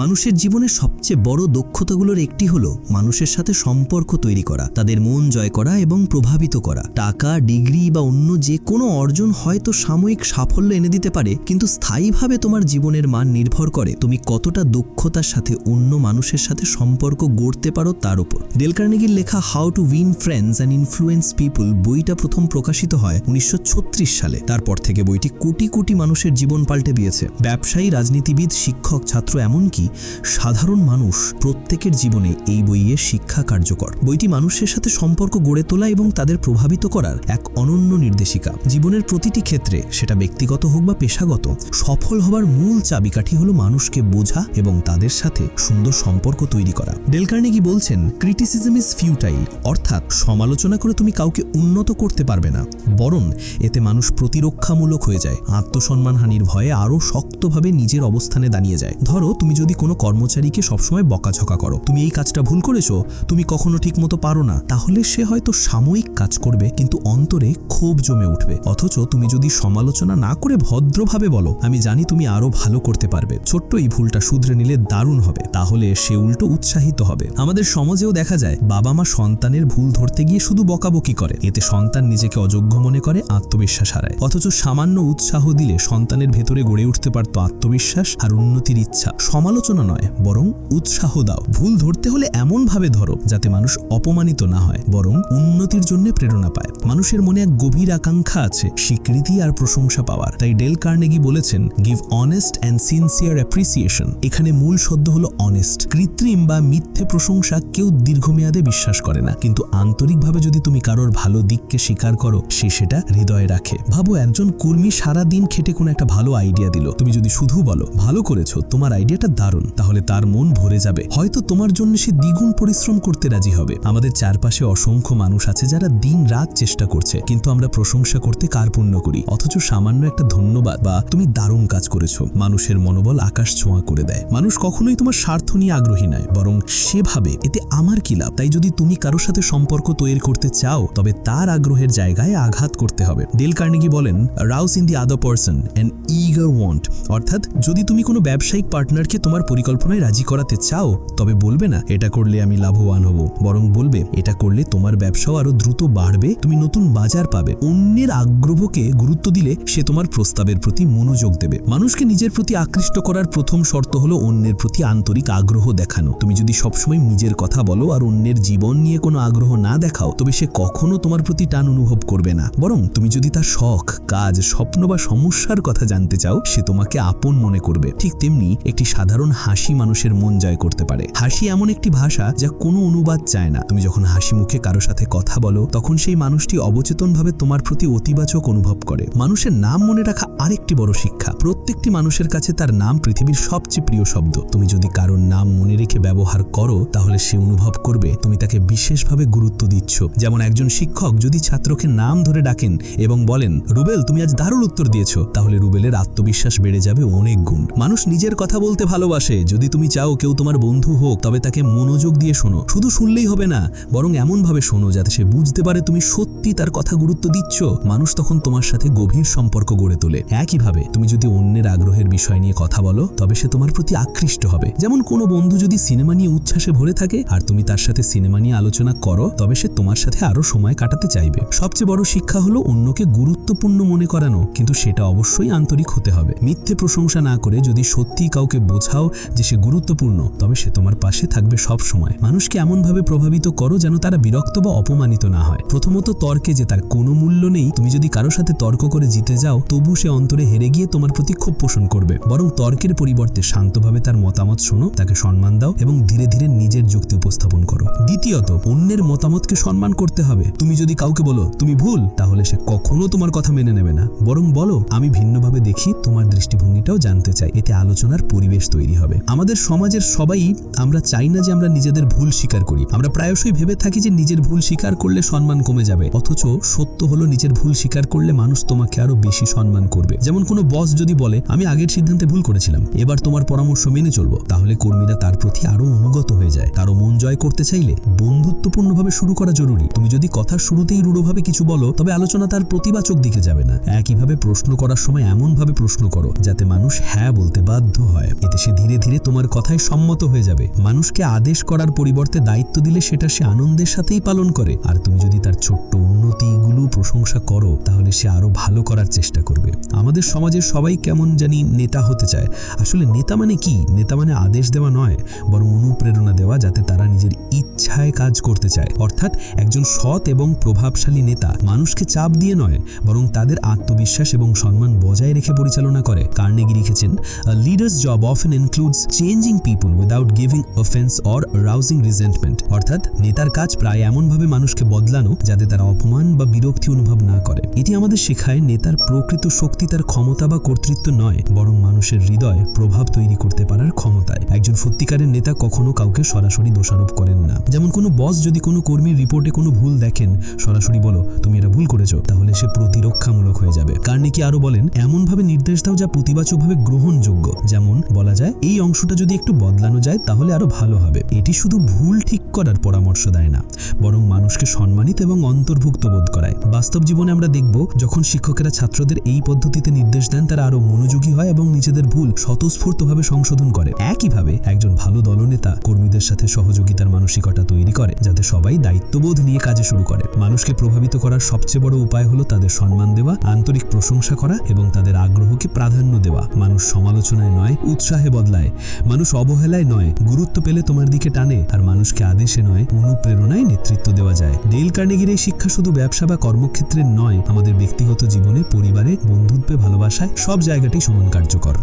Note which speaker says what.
Speaker 1: মানুষের জীবনের সবচেয়ে বড় দক্ষতাগুলোর একটি হলো মানুষের সাথে সম্পর্ক তৈরি করা, তাদের মন জয় করা এবং প্রভাবিত করা। টাকা, ডিগ্রি বা অন্য যে কোনো অর্জন হয়তো সাময়িক সাফল্য এনে দিতে পারে, কিন্তু স্থায়ীভাবে তোমার জীবনের মান নির্ভর করে তুমি কতটা দক্ষতার সাথে অন্য মানুষের সাথে সম্পর্ক গড়তে পারো তার উপর। ডেল কার্নেগির লেখা how to win friends and influence people বইটা প্রথম প্রকাশিত হয় উনিশশো ছত্রিশ সালে। তারপর থেকে বইটি কোটি কোটি মানুষের জীবন পাল্টে দিয়েছে। ব্যবসায়ী, রাজনীতিবিদ, শিক্ষক, ছাত্র এমনকি সাধারণ মানুষ প্রত্যেকের জীবনে এই বইয়ে শিক্ষা কার্যকর। বইটি মানুষের সাথে সম্পর্ক গড়ে তোলা এবং তাদের প্রভাবিত করার এক অনন্য নির্দেশিকা। জীবনের প্রতিটি ক্ষেত্রে সেটা ব্যক্তিগত হোক বা পেশাগত, সফল হবার মূল চাবিকাঠি হলো মানুষকে বোঝা এবং তাদের সাথে সুন্দর সম্পর্ক তৈরি করা। ডেল কার্নেগি বলছেন, ক্রিটিসিজম ইজ ফিউটাইল অর্থাৎ সমালোচনা করে তুমি কাউকে উন্নত করতে পারবে না। বরং এতে মানুষ প্রতিরক্ষামূলক হয়ে যায়, আত্মসম্মানহানির ভয়ে আরও শক্তভাবে নিজের অবস্থানে দাঁড়িয়ে যায়। ধরো, তুমি যদি কোনো কর্মচারীকে সবসময় বকাঝকা করো, তুমি এই কাজটা ভুল করেছ, তুমি কখনো ঠিকমতো পারো না, তাহলে সে হয়তো সাময়িক কাজ করবে, কিন্তু অন্তরে ক্ষোভ জমে উঠবে। অথচ তুমি যদি সমালোচনা না করে ভদ্রভাবে বলো, আমি জানি তুমি আরও ভালো করতে পারবে, ছোট্ট এই ভুলটা শুধরে নিলে দারুণ হবে, তাহলে সে উল্টো উৎসাহিত হবে। আমাদের সমাজেও দেখা যায় বাবা মা সন্তানের ভুল ধরতে গিয়ে শুধু বকাবকি করে, এতে সন্তান নিজেকে অযোগ্য মনে করে, আত্মবিশ্বাস হারায়। অথচ সামান্য উৎসাহ দিলে সন্তানের ভেতরে গড়ে উঠতে পারত আত্মবিশ্বাস আর উন্নতির ইচ্ছা। সমালোচনা নয়, বরং উৎসাহ দাও। ভুল ধরতে হলে এমনভাবে ধরো, যাতে মানুষ অপমানিত না হয়, বরং উন্নতির জন্য প্রেরণা পায়। মানুষের মনে এক গভীর আকাঙ্ক্ষা আছে, স্বীকৃতি আর প্রশংসা পাওয়ার। তাই ডেল কার্নেগি বলেছেন give honest and sincere appreciation এখানে মূল শব্দ হলো অনেস্ট কৃত্রিম বা মিথ্যে প্রশংসা কেউ দীর্ঘমেয়াদে বিশ্বাস করে না। কিন্তু আন্তরিকভাবে যদি তুমি কারোর ভালো দিককে স্বীকার করো, সে সেটা হৃদয়ে রাখে। ভাবো, একজন কর্মী সারা দিন খেটে কোনো একটা ভালো আইডিয়া দিল। তুমি যদি শুধু বলো, ভালো করেছ, তোমার আইডিয়াটা দারুণ, তাহলে তার মন ভরে যাবে। হয়তো তোমার জন্য সে দ্বিগুণ পরিশ্রম করতে রাজি হবে। আমাদের চারপাশে অসংখ্য মানুষ আছে যারা দিন রাত চেষ্টা করছে, কিন্তু আমরা প্রশংসা করতে কার্পণ্য করি, অথচ সামান্য একটা ধন্যবাদ বা তুমি দারুণ কাজ করেছ। মানুষের মনোবল আকাশ ছোঁয়া করে দেয়। মানুষ কখনোই তোমার স্বার্থ নিয়ে আগ্রহী নয়, বরং সেভাবে এতে আমার কি লাভ? তাই যদি তুমি কারোর সাথে সম্পর্ক তৈরি করতে চাও, তবে তার আগ্রহের জায়গায় আঘাত করতে হবে। ডেল কার্নেগি বলেন rouse in the other person and eager want অর্থাৎ, যদি তুমি কোনো ব্যবসায়িক পার্টনারকে তোমার পরিকল্পনায় রাজি করাতে চাও, তবে বলবে না, এটা করলে আমি লাভবান হব। বরং বলবে, এটা করলে তোমার ব্যবসাও আরও দ্রুত বাড়বে, তুমি নতুন বাজার পাবে। অন্যের আগ্রহকে গুরুত্ব দিলে সে তোমার প্রস্তাবের প্রতি মনোযোগ দেবে। মানুষকে নিজের প্রতি আকৃষ্ট করার প্রথম শর্ত হলো অন্যের প্রতি আন্তরিক আগ্রহ দেখানো। তুমি যদি সবসময় নিজের কথা বলো আর অন্যের জীবন নিয়ে কোনো আগ্রহ না দেখাও, তবে সে কখনো তোমার প্রতি টান অনুভব করবে না। বরং তুমি যদি তার শখ, কাজ, স্বপ্ন বা সমস্যার কথা জানতে চাও, সে তোমাকে আপন মনে করবে। ঠিক তেমনি একটি সাধারণ হাসি মানুষের মন জয় করতে পারে। হাসি এমন একটি ভাষা যা কোনো অনুবাদ চায় না। তুমি যখন হাসি মুখে কারও সাথে কথা বলো, তখন সেই মানুষটি অবচেতনভাবে তোমার প্রতি অতিবাচক অনুভব করে। মানুষের নাম মনে রাখা আরেকটি বড় শিক্ষা। প্রত্যেকটি মানুষের কাছে তার নাম পৃথিবীর সবচেয়ে প্রিয় শব্দ। তুমি যদি কারোর নাম মনে রেখে ব্যবহার করো, তাহলে সে অনুভব করবে, তুমি তাকে বিশেষভাবে গুরুত্ব দিচ্ছ। যেমন একজন শিক্ষক যদি ছাত্রকে নাম ধরে ডাকেন এবং বলেন, রুবেল, তুমি আজ দারুণ উত্তর দিয়েছ। তাহলে রুবেলের আত্মবিশ্বাস বেড়ে যাবে অনেক গুণ। মানুষ নিজের কথা বলতে ভালোবাসে। যদি তুমি চাও কেউ তোমার বন্ধু হোক, তবে তাকে মনোযোগ দিয়ে শোনো। শুধু শুনলেই হবে না, বরং এমনভাবে শোনো যাতে সে বুঝতে পারে তুমি সত্যি তার কথা গুরুত্ব দিচ্ছ। মানুষ তখন তোমার সাথে গভীর সম্পর্ক গড়ে তোলে। একইভাবে, তুমি যদি অন্যের আগ্রহের বিষয় নিয়ে কথা বলো, তবে সে তোমার প্রতি আকৃষ্ট হবে। যেমন কোনো বন্ধু যদি সিনেমা নিয়ে উচ্ছ্বাসে ভরে থাকে, আর তুমি তার সাথে সিনেমা নিয়ে আলোচনা করো, তবে সে তোমার সাথে আরও সময় কাটাতে চাইবে। সবচেয়ে বড় শিক্ষা হলো অন্যকে গুরুত্বপূর্ণ মনে করানো, কিন্তু সেটা অবশ্যই আন্তরিক হতে হবে। মিথ্যে প্রশংসা না করে যদি সত্যি কাউকে বোঝাও যে সে গুরুত্বপূর্ণ, তবে সে তোমার পাশে থাকবে সব সময়। মানুষকে এমনভাবে প্রভাবিত করো যেন তারা বিরক্ত বা অপমানিত না হয়। প্রথমত তর্কে যে তার কোনো মূল্য নেই, তুমি যদি কারও সাথে তর্ক করে জিতে যাও, তবু সে অন্তরে হেরে গিয়ে তোমার প্রতি ক্ষোভ পোষণ করবে। বরং তর্কের পরিবর্তে শান্তভাবে তার মতামত শোনো, তাকে সম্মান দাও এবং ধীরে ধীরে নিজের যুক্তি উপস্থাপন করো। দ্বিতীয়ত, অন্যের মতামতকে সম্মান করতে হবে। তুমি যদি কাউকে বলো, তুমি ভুল তাহলে সে কখনো তোমার কথা মেনে নেবে না। বরং বলো, আমি ভিন্নভাবে দেখি, তোমার দৃষ্টিভঙ্গিটাও জানতে চাই। এতে আলোচনার পরিবেশ তৈরি হবে। আমাদের সমাজের সবাই আমরা চাই না যে আমরা নিজেদের ভুল স্বীকার করি। আমরা প্রায়শই ভেবে থাকি যে নিজের ভুল স্বীকার করলে সম্মান কমে যাবে। অথচ সত্য হলো নিজের ভুল স্বীকার করলে মানুষ তোমাকে আরও বেশি সম্মান করবে। যেমন কোনো বস যদি বলে, আমি আগের সিদ্ধান্তে ভুল করেছিলাম, এবার তোমার পরামর্শ মেনে চলবো। তাহলে কর্মীরা তার প্রতি আরও অনুগত হয়ে যায়। তারও মন জয় করতে চাইলে বন্ধুত্বপূর্ণভাবে শুরু করা জরুরি। তুমি যদি কথার শুরুতেই রূঢ়ভাবে কিছু বলো, তবে আলোচনা তার প্রতিবাচক দিকে যাবে না। একইভাবে প্রশ্ন করার সময় এমনভাবে প্রশ্ন করো, যাতে মানুষ হ্যাঁ বলতে বাধ্য হয়। এতে সে ধীরে
Speaker 2: ধীরে তোমার কথায় সম্মত হয়ে যাবে। মানুষকে আদেশ করার পরিবর্তে দায়িত্ব দিলে সেটা সে আনন্দের সাথেই পালন করে। আর তুমি যদি তার ছোট্ট উন্নতিগুলো প্রশংসা করো, তাহলে সে আরও ভালো করার চেষ্টা করবে। আমাদের সমাজের সবাই কেমন জানি নেতা হতে চায়। আসলে নেতা মানে কি? নেতা মানে আদেশ দেওয়া নয়, বরং অনুপ্রেরণা দেওয়া যাতে তারা নিজের ইচ্ছায় কাজ করতে চায়। অর্থাৎ একজন সৎ এবং প্রভাবশালী নেতা মানুষকে চাপ দিয়ে নয়, বরং তাদের আত্মবিশ্বাস এবং সম্মান বজায় রেখে পরিচালনা করে। কার্নেগি লিখেছেন leaders job often includes changing people without giving offence or rousing resentment অর্থাৎ, নেতার কাজ প্রায় এমনভাবে মানুষকে বদলানো যাতে তারা অপমান বা বিরক্তি অনুভব না করে। এটি আমাদের শেখায় নেতার প্রকৃত শক্তি তার ক্ষমতা বা কর্তৃত্ব নয়, বরং মানুষের হৃদয় প্রভাব তৈরি করতে পারার ক্ষমতায়। একজন সত্যিকারের নেতা কখনো কাউকে সরাসরি দোষারোপ করেন না। যেমন কোনো বস যদি কোনো কর্মীর রিপোর্টে কোনো ভুল দেখেন, সরাসরি বলো, তুমি এটা ভুল করেছ তাহলে সে প্রতিরক্ষামূলক হয়ে যাবে। কার্নিকি আরও বলেন, এমনভাবে নির্দেশ দাও যা প্রতিবাচকভাবে গ্রহণযোগ্য। যেমন, বলা যায়, এই অংশটা যদি একটু বদলানো যায়, তাহলে আরও ভালো হবে। এটি শুধু ভুল ঠিক করার পরামর্শ দেয় না, বরং মানুষকে সম্মানিত এবং অন্তর্ভুক্ত বোধ করায়। বাস্তব জীবনে আমরা দেখব, যখন শিক্ষকেরা ছাত্রদের এই পদ্ধতিতে নির্দেশ দেন, তারা আরও মনোযোগী হয় এবং নিজেদের ভুল স্বতঃস্ফূর্তভাবে সংশোধন করে। একইভাবে, একজন ভালো দলনেতা কর্মীদের সাথে সহযোগিতার মানসিকতা তৈরি করে, যাতে সবাই দায়িত্ববোধ নিয়ে কাজে শুরু করে। মানুষকে প্রভাবিত করার সবচেয়ে বড় উপায় হলো তাদের সম্মান দেওয়া, আন্তরিক প্রশংসা করা এবং তাদের আগ্রহকে প্রাধান্য দেওয়া। মানুষ সমালোচনায় নয়, উৎসাহে বদলায়। মানুষ অবহেলায় নয়, গুরুত্ব পেলে তোমার দিকে টানে। আর মানুষকে আদেশে নয়, অনুপ্রেরণায় নেতৃত্ব দেওয়া যায়। ডেল কার্নেগির এই শিক্ষা শুধু ব্যবসা বা কর্মক্ষেত্রে নয় আমাদের ব্যক্তিগত জীবনে পরিবারে বন্ধুত্বে ভালোবাসায় সব জায়গাটি সমান কার্যকর